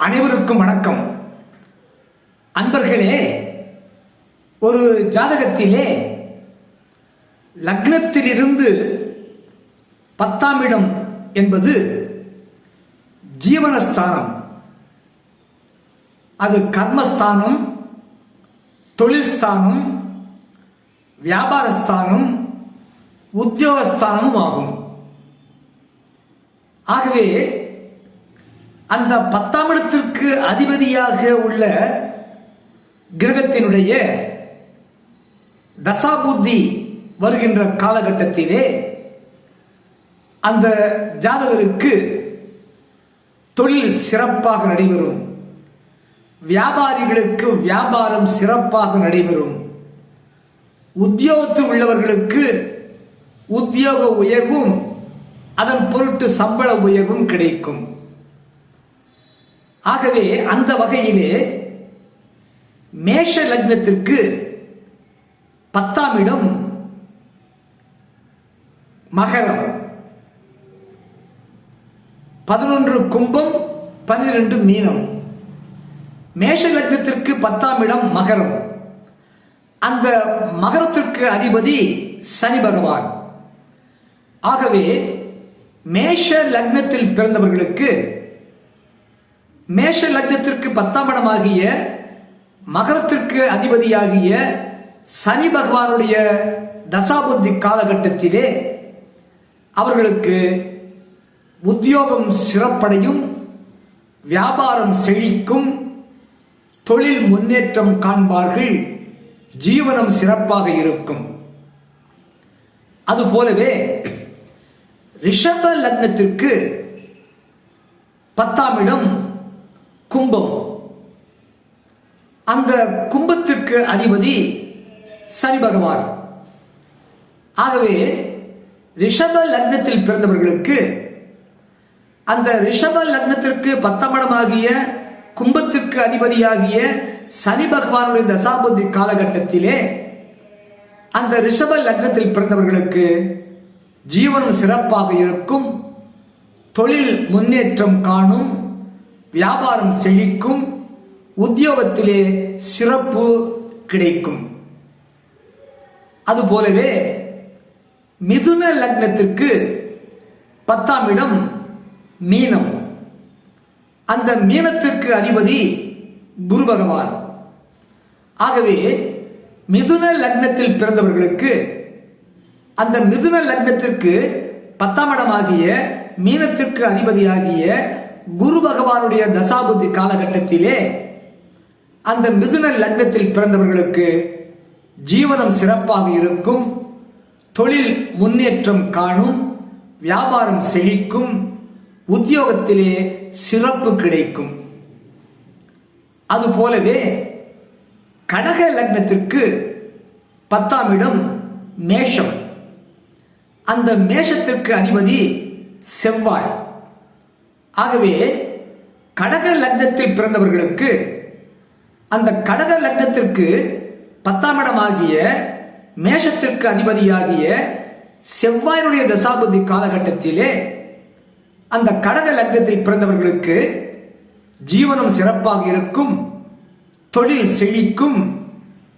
அனைவருக்கும் வணக்கம். அன்பர்களே ஒரு ஜாதகத்திலே லக்னத்திலிருந்து பத்தாம் இடம் என்பது ஜீவனஸ்தானம். அது கர்மஸ்தானம் தொழில் ஸ்தானம் வியாபாரஸ்தானம் உத்தியோகஸ்தானமும் ஆகும். ஆகவே அந்த பத்தாம் இடத்திற்கு அதிபதியாக உள்ள கிரகத்தினுடைய தசாபுத்தி வருகின்ற காலகட்டத்திலே அந்த ஜாதகருக்கு தொழில் சிறப்பாக நடைபெறும். வியாபாரிகளுக்கு வியாபாரம் சிறப்பாக நடைபெறும். உத்தியோகத்தில் உள்ளவர்களுக்கு உத்தியோக உயர்வும் அதன் பொருட்டு சம்பள உயர்வும் கிடைக்கும். ஆகவே அந்த வகையிலே மேஷ லக்னத்திற்கு பத்தாம் இடம் மகரம். பதினொன்று கும்பம் பன்னிரண்டு மீனம். மேஷ லக்னத்திற்கு பத்தாம் இடம் மகரம். அந்த மகரத்திற்கு அதிபதி சனி பகவான். ஆகவே மேஷ லக்னத்தில் பிறந்தவர்களுக்கு மேஷ லக்னத்திற்கு பத்தாம் இடமாகிய மகரத்திற்கு அதிபதியாகிய சனி பகவானுடைய தசாபுத்தி காலகட்டத்திலே அவர்களுக்கு உத்தியோகம் சிறப்படையும் வியாபாரம் செழிக்கும் தொழில் முன்னேற்றம் காண்பார்கள் ஜீவனம் சிறப்பாக இருக்கும். அதுபோலவே ரிஷப லக்னத்திற்கு பத்தாம் இடம் கும்பம். அந்த கும்பத்திற்கு அதிபதி சனி பகவான். ஆகவே ரிஷப லக்னத்தில் பிறந்தவர்களுக்கு அந்த ரிஷப லக்னத்திற்கு பத்தாம் இடமாகிய கும்பத்திற்கு அதிபதியாகிய சனி பகவானுடைய தசாபுத்தி காலகட்டத்திலே அந்த ரிஷப லக்னத்தில் பிறந்தவர்களுக்கு ஜீவனம் சிறப்பாக இருக்கும். தொழில் முன்னேற்றம் காணும். வியாபாரம் செழிக்கும் உத்தியோகத்திலே சிறப்பு கிடைக்கும். அதுபோலவே மிதுன லக்னத்திற்கு பத்தாம் இடம் மீனம். அந்த மீனத்திற்கு அதிபதி குரு பகவான். ஆகவே மிதுன லக்னத்தில் பிறந்தவர்களுக்கு அந்த மிதுன லக்னத்திற்கு பத்தாம் இடமாகிய மீனத்திற்கு அதிபதியாகிய குரு பகவானுடைய தசாபுத்தி காலகட்டத்திலே அந்த மிதுன லக்னத்தில் பிறந்தவர்களுக்கு ஜீவனம் சிறப்பாக இருக்கும் தொழில் முன்னேற்றம் காணும் வியாபாரம் செழிக்கும் உத்தியோகத்திலே சிறப்பு கிடைக்கும். அதுபோலவே கடக லக்னத்திற்கு பத்தாம் இடம் மேஷம். அந்த மேஷத்திற்கு அதிபதி செவ்வாய். ஆகவே கடக லக்னத்தில் பிறந்தவர்களுக்கு அந்த கடக லக்னத்திற்கு பத்தாம் இடமாகிய மேஷத்திற்கு அதிபதியாகிய செவ்வாயினுடைய தசாபதி காலகட்டத்திலே அந்த கடக லக்னத்தில் பிறந்தவர்களுக்கு ஜீவனம் சிறப்பாக இருக்கும் தொழில் செழிக்கும்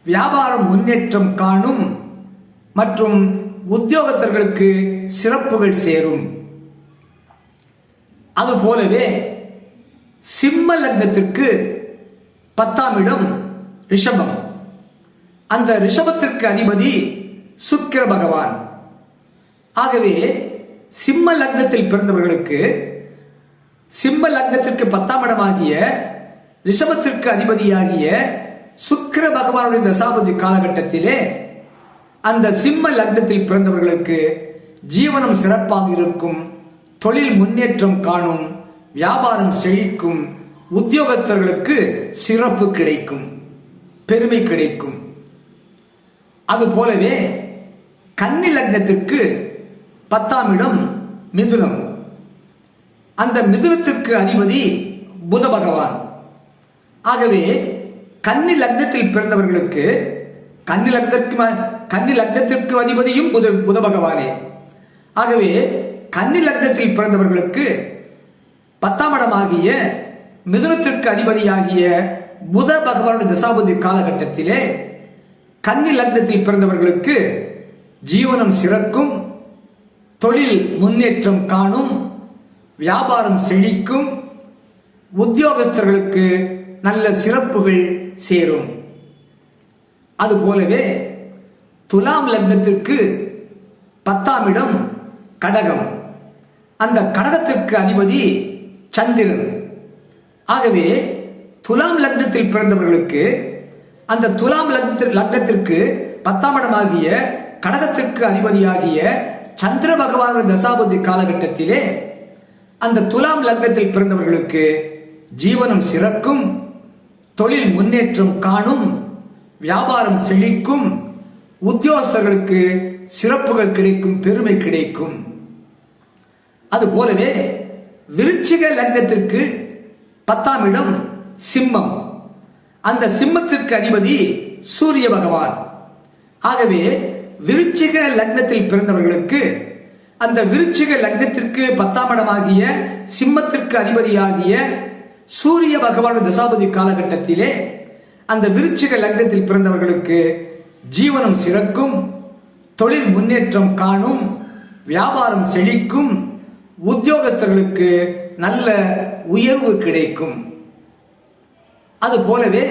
வியாபாரம் முன்னேற்றம் காணும் மற்றும் உத்தியோகத்தர்களுக்கு சிறப்புகள் சேரும். அதுபோலவே சிம்ம லக்னத்திற்கு பத்தாம் இடம் ரிஷபம். அந்த ரிஷபத்திற்கு அதிபதி சுக்கிர பகவான். ஆகவே சிம்ம லக்னத்தில் பிறந்தவர்களுக்கு சிம்ம லக்னத்திற்கு பத்தாம் இடமாகிய ரிஷபத்திற்கு அதிபதியாகிய சுக்கிர பகவானுடைய தசாபதி காலகட்டத்திலே அந்த சிம்ம லக்னத்தில் பிறந்தவர்களுக்கு ஜீவனம் சிறப்பாக இருக்கும் தொழில் முன்னேற்றம் காணும் வியாபாரம் செழிக்கும் உத்தியோகத்தர்களுக்கு சிறப்பு கிடைக்கும் பெருமை கிடைக்கும். அதுபோலவே கன்னி லக்னத்திற்கு பத்தாம் இடம் மிதுனம். அந்த மிதுனத்திற்கு அதிபதி புத பகவான். ஆகவே கன்னி லக்னத்தில் பிறந்தவர்களுக்கு கன்னி லக்னத்திற்கு கன்னி லக்னத்திற்கு அதிபதியும் புத புத பகவானே. ஆகவே கன்னி லக்னத்தில் பிறந்தவர்களுக்கு பத்தாம் இடமாகிய மிதுனத்திற்கு அதிபதியாகிய புத பகவானுடைய தசாபதி காலகட்டத்திலே கன்னி லக்னத்தில் பிறந்தவர்களுக்கு ஜீவனம் சிறக்கும் தொழில் முன்னேற்றம் காணும் வியாபாரம் செழிக்கும் உத்தியோகஸ்தர்களுக்கு நல்ல சிறப்புகள் சேரும். அதுபோலவே துலாம் லக்னத்திற்கு பத்தாம் இடம் கடகம். அந்த கடகத்திற்கு அதிபதி சந்திரன். ஆகவே துலாம் லக்னத்தில் பிறந்தவர்களுக்கு அந்த துலாம் லக்னத்தில் லக்னத்திற்கு பத்தாம் இடமாகிய கடகத்திற்கு அதிபதியாகிய சந்திர பகவானுடைய தசாபதி காலகட்டத்திலே அந்த துலாம் லக்னத்தில் பிறந்தவர்களுக்கு ஜீவனம் சிறக்கும் தொழில் முன்னேற்றம் காணும் வியாபாரம் செழிக்கும் உத்தியோகஸ்தர்களுக்கு சிறப்புகள் கிடைக்கும் பெருமை கிடைக்கும். அதுபோலவே விருச்சிக லக்னத்திற்கு பத்தாம் இடம் சிம்மம். அந்த சிம்மத்திற்கு அதிபதி சூரிய பகவான். ஆகவே விருச்சிக லக்னத்தில் பிறந்தவர்களுக்கு அந்த விருச்சிக லக்னத்திற்கு பத்தாம் இடமாகிய சிம்மத்திற்கு அதிபதியாகிய சூரிய பகவான் தசாபதி காலகட்டத்திலே அந்த விருச்சிக லக்னத்தில் பிறந்தவர்களுக்கு ஜீவனம் சிறக்கும் தொழில் முன்னேற்றம் காணும் வியாபாரம் செழிக்கும் உத்தியோகஸ்தர்களுக்கு நல்ல உயர்வு கிடைக்கும். அது போலவே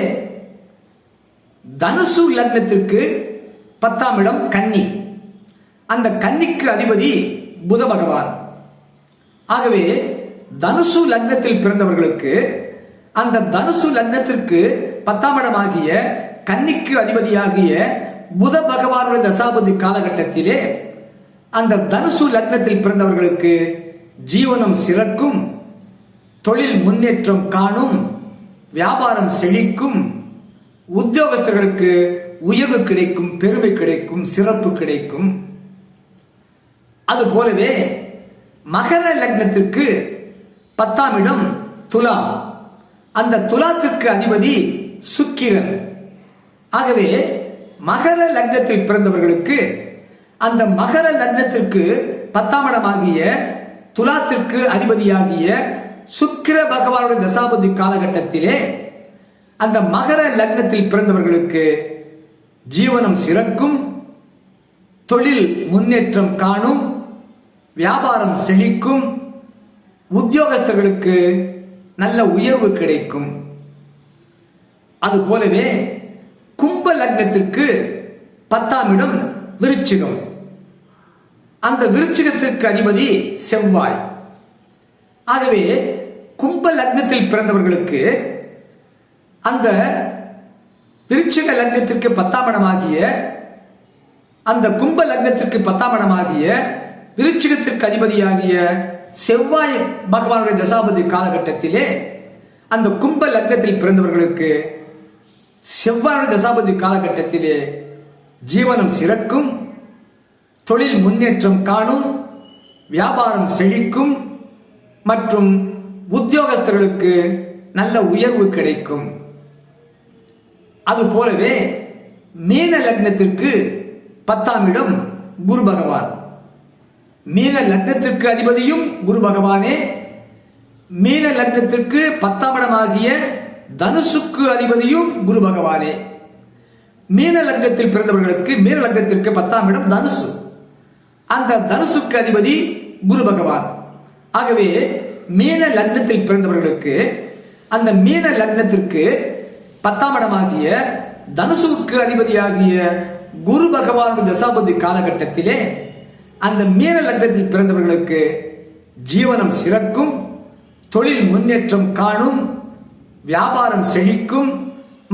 தனுசு லக்னத்திற்கு பத்தாம் இடம் கன்னி. அந்த கன்னிக்கு அதிபதி புத பகவான். ஆகவே தனுசு லக்னத்தில் பிறந்தவர்களுக்கு அந்த தனுசு லக்னத்திற்கு பத்தாம் இடமாகிய கன்னிக்கு அதிபதியாகிய புத பகவானுடைய தசாபதி காலகட்டத்திலே அந்த தனுசு லக்னத்தில் பிறந்தவர்களுக்கு ஜீவனம் சிறக்கும் தொழில் முன்னேற்றம் காணும் வியாபாரம் செழிக்கும் உத்தியோகஸ்தர்களுக்கு உயர்வு கிடைக்கும் பெருமை கிடைக்கும் சிறப்பு கிடைக்கும். அது போலவே மகர லக்னத்திற்கு பத்தாம் இடம் துலா. அந்த துலாத்திற்கு அதிபதி சுக்கிரன். ஆகவே மகர லக்னத்தில் பிறந்தவர்களுக்கு அந்த மகர லக்னத்திற்கு பத்தாம் இடமாகிய துலாத்திற்கு அதிபதியாகிய சுக்கிர பகவானுடைய தசாபதி காலகட்டத்திலே அந்த மகர லக்னத்தில் பிறந்தவர்களுக்கு ஜீவனம் சிறக்கும் தொழில் முன்னேற்றம் காணும் வியாபாரம் செழிக்கும் உத்தியோகஸ்தர்களுக்கு நல்ல உயர்வு கிடைக்கும். அது போலவே கும்ப லக்னத்திற்கு பத்தாம் இடம் விருச்சிகம். அந்த விருச்சிகத்திற்கு அதிபதி செவ்வாய். ஆகவே கும்ப லக்னத்தில் பிறந்தவர்களுக்கு அந்த விருச்சிக லக்னத்திற்கு பத்தாம் இடமாகிய அந்த கும்ப லக்னத்திற்கு பத்தாம் இடமாகிய விருச்சிகத்திற்கு அதிபதியாகிய செவ்வாய் பகவானுடைய தசாபதி காலகட்டத்திலே அந்த கும்ப லக்னத்தில் பிறந்தவர்களுக்கு செவ்வாயுடைய தசாபதி காலகட்டத்திலே ஜீவனம் சிறக்கும். தொழில் முன்னேற்றம் காணும் வியாபாரம் செழிக்கும் மற்றும் உத்தியோகஸ்தர்களுக்கு நல்ல உயர்வு கிடைக்கும். அது போலவே மீன லக்னத்திற்கு பத்தாம் இடம் குரு பகவான். மீன லக்னத்திற்கு அதிபதியும் குரு பகவானே. மீன லக்னத்திற்கு பத்தாம் இடமாகிய தனுசுக்கு அதிபதியும் குரு பகவானே. மீன லக்னத்தில் பிறந்தவர்களுக்கு மீன லக்னத்திற்கு பத்தாம் இடம் தனுசு. அந்த தனுசுக்கு அதிபதி குரு பகவான். ஆகவே மீன லக்னத்தில் பிறந்தவர்களுக்கு அந்த மீன லக்னத்திற்கு பத்தாம் இடமாகிய தனுசுக்கு அதிபதியாகிய குரு பகவான் தசாபதி காலகட்டத்திலே அந்த மீன லக்னத்தில் பிறந்தவர்களுக்கு ஜீவனம் சிறக்கும் தொழில் முன்னேற்றம் காணும் வியாபாரம் செழிக்கும்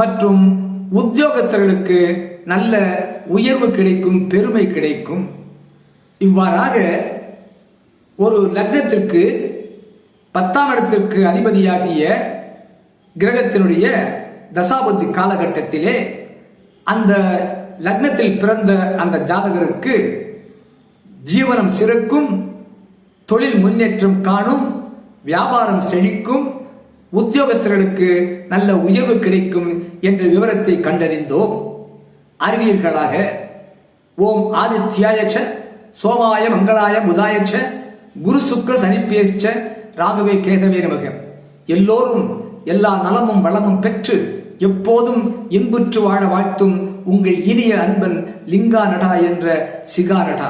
மற்றும் உத்தியோகஸ்தர்களுக்கு நல்ல உயர்வு கிடைக்கும் பெருமை கிடைக்கும். இவ்வாறாக ஒரு லக்னத்திற்கு பத்தாம் இடத்திற்கு அதிபதியாகிய கிரகத்தினுடைய தசாபதி காலகட்டத்திலே அந்த லக்னத்தில் பிறந்த அந்த ஜாதகருக்கு ஜீவனம் சிறக்கும் தொழில் முன்னேற்றம் காணும் வியாபாரம் செழிக்கும் உத்தியோகஸ்தர்களுக்கு நல்ல உயர்வு கிடைக்கும் என்ற விவரத்தை கண்டறிந்தோம். அறிவியல்களாக ஓம் ஆதித்யாயச்ச சோமாய மங்களாய புதாயச்ச குரு சுக்ர சனிப்பேச்ச ராகவே கேதவே நமக. எல்லோரும் எல்லா நலமும் வளமும் பெற்று எப்போதும் இன்புற்று வாழ வாழ்த்தும் உங்கள் இனிய அன்பன் லிங்கா நடா என்ற சிகா நடா.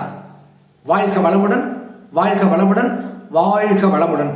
வாழ்க வளமுடன் வாழ்க வளமுடன் வாழ்க வளமுடன்.